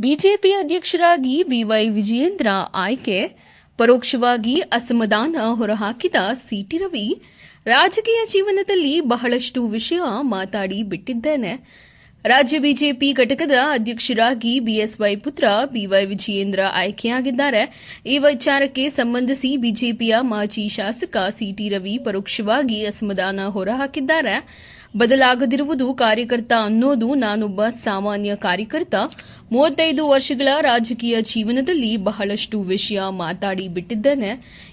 BJP ಅಧ್ಯಕ್ಷರಾಗಿ B Y Vijayendra ಆಯ್ಕೆ, ಪರೋಕ್ಷವಾಗಿ ಅಸಮಾಧಾನ ಹೊರಹಾಕಿದ ಸಿಟಿ ರವಿ, ರಾಜಕೀಯ ಜೀವನದಲ್ಲಿ ಬಹಳಷ್ಟು ವಿಷಯ ಮಾತಾಡಿ ಬಿಟ್ಟಿದ್ದೇನೆ. ರಾಜ್ಯ ಬಿಜೆಪಿ ಘಟಕದ ಅಧ್ಯಕ್ಷರಾಗಿ ಬಿಎಸ್ವೈ ಪುತ್ರ ಬಿವೈ ವಿಜಯೇಂದ್ರ ಆಯ್ಕೆಯಾಗಿದ್ದಾರೆ. ಈ ವಿಚಾರಕ್ಕೆ ಸಂಬಂಧಿಸಿ ಬಿಜೆಪಿಯ ಮಾಜಿ ಶಾಸಕ ಸಿಟಿ ರವಿ ಪರೋಕ್ಷವಾಗಿ ಅಸಮಾಧಾನ ಹೊರಹಾಕಿದ್ದಾರೆ. ಬದಲಾಗದಿರುವುದು ಕಾರ್ಯಕರ್ತ ಅನ್ನೋದು ನಾನೊಬ್ಬ ಸಾಮಾನ್ಯ ಕಾರ್ಯಕರ್ತ. ಮೂವತ್ತೈದು ವರ್ಷಗಳ ರಾಜಕೀಯ ಜೀವನದಲ್ಲಿ ಬಹಳಷ್ಟು ವಿಷಯ ಮಾತಾಡಿ ಬಿಟ್ಟಿದ್ದೇನೆ.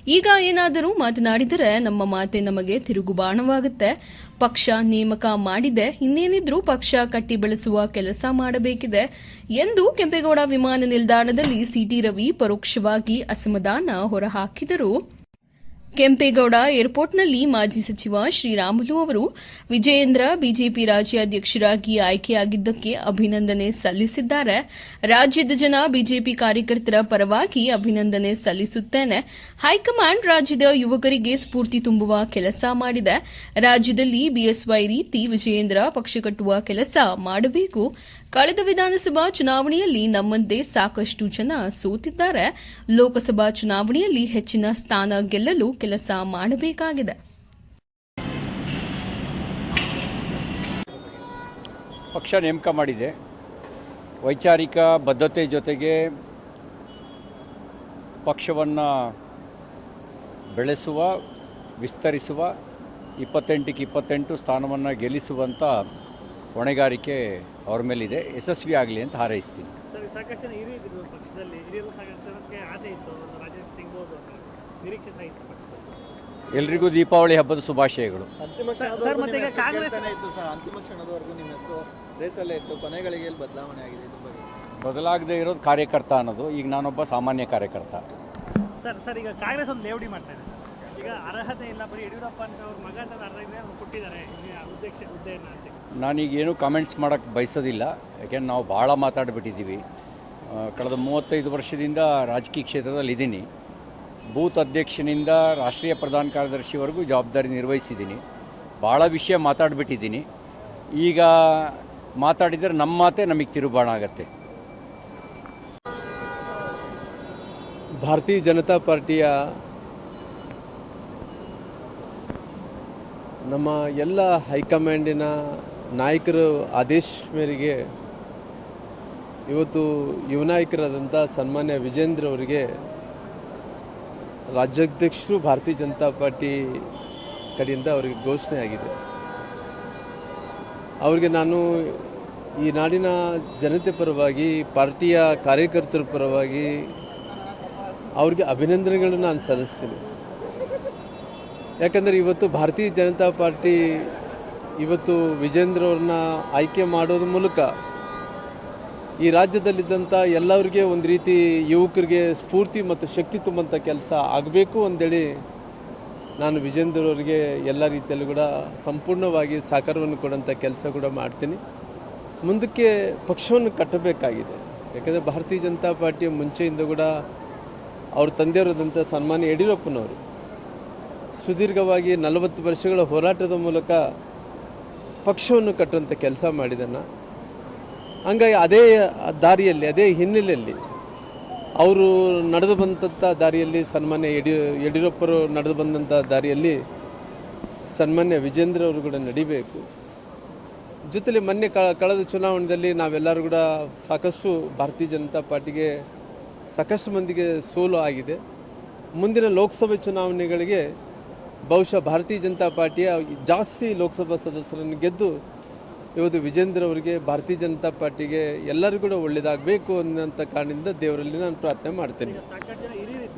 ಈಗ ಏನಾದರೂ ಮಾತನಾಡಿದರೆ ನಮ್ಮ ಮಾತೆ ನಮಗೆ ತಿರುಗುಬಾಣವಾಗುತ್ತೆ ಪಕ್ಷ ನೇಮಕ ಮಾಡಿದೆ. ಇನ್ನೇನಿದ್ರೂ ಪಕ್ಷ ಕಟ್ಟಿ ಬೆಳೆಸುವ ಕೆಲಸ ಮಾಡಬೇಕಿದೆ ಎಂದು ಕೆಂಪೇಗೌಡ ವಿಮಾನ ನಿಲ್ದಾಣದಲ್ಲಿ ಸಿಟಿ ರವಿ ಪರೋಕ್ಷವಾಗಿ ಅಸಮಾಧಾನ ಹೊರಹಾಕಿದರು. ಕೆಂಪೇಗೌಡ ಏರ್ಪೋರ್ಟ್ನಲ್ಲಿ ಮಾಜಿ ಸಚಿವ ಶ್ರೀರಾಮುಲು ಅವರು ವಿಜಯೇಂದ್ರ ಬಿಜೆಪಿ ರಾಜ್ಯಾಧ್ಯಕ್ಷರಾಗಿ ಆಯ್ಕೆಯಾಗಿದ್ದಕ್ಕೆ ಅಭಿನಂದನೆ ಸಲ್ಲಿಸಿದ್ದಾರೆ. ರಾಜ್ಯದ ಜನ ಬಿಜೆಪಿ ಕಾರ್ಯಕರ್ತರ ಪರವಾಗಿ ಅಭಿನಂದನೆ ಸಲ್ಲಿಸುತ್ತೇನೆ. ಹೈಕಮಾಂಡ್ ರಾಜ್ಯದ ಯುವಕರಿಗೆ ಸ್ಫೂರ್ತಿ ತುಂಬುವ ಕೆಲಸ ಮಾಡಿದೆ. ರಾಜ್ಯದಲ್ಲಿ ಬಿಎಸ್ವೈ ರೀತಿ ವಿಜಯೇಂದ್ರ ಪಕ್ಷ ಕಟ್ಟುವ ಕೆಲಸ ಮಾಡಬೇಕು. ಕಳೆದ ವಿಧಾನಸಭಾ ಚುನಾವಣೆಯಲ್ಲಿ ನಮ್ಮಂತೆ ಸಾಕಷ್ಟು ಜನ ಸೋತಿದ್ದಾರೆ. ಲೋಕಸಭಾ ಚುನಾವಣೆಯಲ್ಲಿ ಹೆಚ್ಚಿನ ಸ್ಥಾನ ಗೆಲ್ಲಲು ಕೆಲಸ ಮಾಡಬೇಕಾಗಿದೆ. ಪಕ್ಷ ನೇಮಕ ಮಾಡಿದೆ. ವೈಚಾರಿಕ ಬದ್ಧತೆ ಜೊತೆಗೆ ಪಕ್ಷವನ್ನು ಬೆಳೆಸುವ ವಿಸ್ತರಿಸುವ ಇಪ್ಪತ್ತೆಂಟಕ್ಕೆ ಇಪ್ಪತ್ತೆಂಟು ಸ್ಥಾನವನ್ನು ಗೆಲ್ಲಿಸುವಂಥ ಹೊಣೆಗಾರಿಕೆ ಅವ್ರ ಮೇಲಿದೆ. ಯಶಸ್ವಿ ಆಗಲಿ ಅಂತ ಹಾರೈಸ್ತೀನಿ. ಎಲ್ರಿಗೂ ದೀಪಾವಳಿ ಹಬ್ಬದ ಶುಭಾಶಯಗಳು. ಅಂತಿಮ ಸರ್, ಮತ್ತೆ ಈಗ ಕಾಂಗ್ರೆಸ್- ಕೇಳ್ತಾನೆ ಇತ್ತು ಸರ್. ಅಂತಿಮ ಕ್ಷಣದವರೆಗೂ ನಿಮ್ಮ ಹೆಸರು ರೇಸಲ್ಲೇ ಇತ್ತು. ಕೊನೆಗಳಿಗೆ ಎಲ್ಲಿ ಬದಲಾವಣೆ ಆಗಿದೆ. ಇದ್ರ ಬಗ್ಗೆ ಬದಲಾಗದೇ ಇರೋದು ಕಾರ್ಯಕರ್ತ ಅನ್ನೋದು. ಈಗ ನಾನೊಬ್ಬ ಸಾಮಾನ್ಯ ಕಾರ್ಯಕರ್ತ. ಸರ್ ಸರ್ ಈಗ ಕಾಂಗ್ರೆಸ್ ಒಂದು ಲೇವಡಿ ಮಾಡ್ತಾ ಇದೆ ಸರ್. ಈಗ ಅರ್ಹತೆ ಇಲ್ಲ. ಬರೀ ಯಡಿಯೂರಪ್ಪ ಅಂತ ಅವ್ರ ಮಗ ಅಂತ ಅರ್ಹತೆ ಕೊಟ್ಟಿದ್ದಾರೆ. ಉದ್ದೇಶ ಹುದ್ದೆಯನ್ನು ಅಂತ. ನಾನೀಗ ಏನು ಕಾಮೆಂಟ್ಸ್ ಮಾಡೋಕ್ಕೆ ಬಯಸೋದಿಲ್ಲ. ಯಾಕೆಂದ್ರೆ ನಾವು ಭಾಳ ಮಾತಾಡಿಬಿಟ್ಟಿದ್ದೀವಿ. ಆ, ಕಳೆದ ಮೂವತ್ತೈದು ವರ್ಷದಿಂದ ರಾಜಕೀಯ ಕ್ಷೇತ್ರದಲ್ಲಿ ಇದ್ದೀನಿ ಬೂತ್ ಅಧ್ಯಕ್ಷನಿಂದ ರಾಷ್ಟ್ರೀಯ ಪ್ರಧಾನ ಕಾರ್ಯದರ್ಶಿವರೆಗೂ ಜವಾಬ್ದಾರಿ ನಿರ್ವಹಿಸಿದ್ದೀನಿ. ಭಾಳ ವಿಷಯ ಮಾತಾಡಿಬಿಟ್ಟಿದ್ದೀನಿ. ಈಗ ಮಾತಾಡಿದರೆ ನಮ್ಮ ಮಾತೇ ನಮಗೆ ತಿರುಬಾಣ ಆಗತ್ತೆ. ಭಾರತೀಯ ಜನತಾ ಪಾರ್ಟಿಯ ನಮ್ಮ ಎಲ್ಲ ಹೈಕಮಾಂಡಿನ ನಾಯಕರ ಆದೇಶ ಮೇರೆಗೆ ಇವತ್ತು ಯುವ ನಾಯಕರಾದಂಥ ಸನ್ಮಾನ್ಯ ವಿಜೇಂದ್ರ ಅವರಿಗೆ ರಾಜ್ಯಾಧ್ಯಕ್ಷರು ಭಾರತೀಯ ಜನತಾ ಪಾರ್ಟಿ ಕಡೆಯಿಂದ ಅವರಿಗೆ ಘೋಷಣೆ ಆಗಿದೆ. ಅವರಿಗೆ ನಾನು ಈ ನಾಡಿನ ಜನತೆ ಪರವಾಗಿ, ಪಾರ್ಟಿಯ ಕಾರ್ಯಕರ್ತರ ಪರವಾಗಿ ಅವ್ರಿಗೆ ಅಭಿನಂದನೆಗಳನ್ನು ನಾನು ಸಲ್ಲಿಸ್ತೀನಿ. ಯಾಕಂದರೆ ಇವತ್ತು ಭಾರತೀಯ ಜನತಾ ಪಾರ್ಟಿ, ಇವತ್ತು ವಿಜೇಂದ್ರ ಅವ್ರನ್ನ ಆಯ್ಕೆ ಮಾಡೋದ್ರ ಮೂಲಕ ಈ ರಾಜ್ಯದಲ್ಲಿದ್ದಂಥ ಎಲ್ಲರಿಗೆ ಒಂದು ರೀತಿ ಯುವಕರಿಗೆ ಸ್ಫೂರ್ತಿ ಮತ್ತು ಶಕ್ತಿ ತುಂಬಂಥ ಕೆಲಸ ಆಗಬೇಕು ಅಂದೇಳಿ ನಾನು ವಿಜೇಂದ್ರ ಅವರಿಗೆ ಎಲ್ಲ ರೀತಿಯಲ್ಲೂ ಕೂಡ ಸಂಪೂರ್ಣವಾಗಿ ಸಹಕಾರವನ್ನು ಕೊಡೋಂಥ ಕೆಲಸ ಕೂಡ ಮಾಡ್ತೀನಿ. ಮುಂದಕ್ಕೆ ಪಕ್ಷವನ್ನು ಕಟ್ಟಬೇಕಾಗಿದೆ. ಯಾಕಂದರೆ ಭಾರತೀಯ ಜನತಾ ಪಾರ್ಟಿಯ ಮುಂಚೆಯಿಂದ ಕೂಡ ಅವ್ರ ತಂದೆಯವರಾದಂಥ ಸನ್ಮಾನ್ಯ ಯಡಿಯೂರಪ್ಪನವರು ಸುದೀರ್ಘವಾಗಿ ನಲವತ್ತು ವರ್ಷಗಳ ಹೋರಾಟದ ಮೂಲಕ ಪಕ್ಷವನ್ನು ಕಟ್ಟುವಂಥ ಕೆಲಸ ಮಾಡಿದನ್ನು ಹಂಗಾಗಿ ಅದೇ ದಾರಿಯಲ್ಲಿ, ಅದೇ ಹಿನ್ನೆಲೆಯಲ್ಲಿ ಅವರು ನಡೆದು ಬಂದಂಥ ದಾರಿಯಲ್ಲಿ ಸನ್ಮಾನ್ಯ ಯಡಿಯೂ ಯಡಿಯೂರಪ್ಪರು ನಡೆದು ಬಂದಂಥ ದಾರಿಯಲ್ಲಿ ಸನ್ಮಾನ್ಯ ವಿಜೇಂದ್ರ ಅವರು ಕೂಡ ನಡಿಬೇಕು. ಜೊತೆಲಿ ಮೊನ್ನೆ ಕಳೆದ ಚುನಾವಣೆಯಲ್ಲಿ ನಾವೆಲ್ಲರೂ ಕೂಡ ಸಾಕಷ್ಟು ಭಾರತೀಯ ಜನತಾ ಪಾರ್ಟಿಗೆ ಸಾಕಷ್ಟು ಮಂದಿಗೆ ಸೋಲು ಆಗಿದೆ. ಮುಂದಿನ ಲೋಕಸಭೆ ಚುನಾವಣೆಗಳಿಗೆ ಬಹುಶಃ ಭಾರತೀಯ ಜನತಾ ಪಾರ್ಟಿಯ ಜಾಸ್ತಿ ಲೋಕಸಭಾ ಸದಸ್ಯರನ್ನು ಗೆದ್ದು ಇವತ್ತು ವಿಜೇಂದ್ರ ಅವರಿಗೆ ಭಾರತೀಯ ಜನತಾ ಪಾರ್ಟಿಗೆ ಎಲ್ಲರಿಗೂ ಕೂಡ ಒಳ್ಳೆಯದಾಗಬೇಕು ಅನ್ನೋಂಥ ಕಾರಣದಿಂದ ದೇವರಲ್ಲಿ ನಾನು ಪ್ರಾರ್ಥನೆ ಮಾಡ್ತೇನೆ.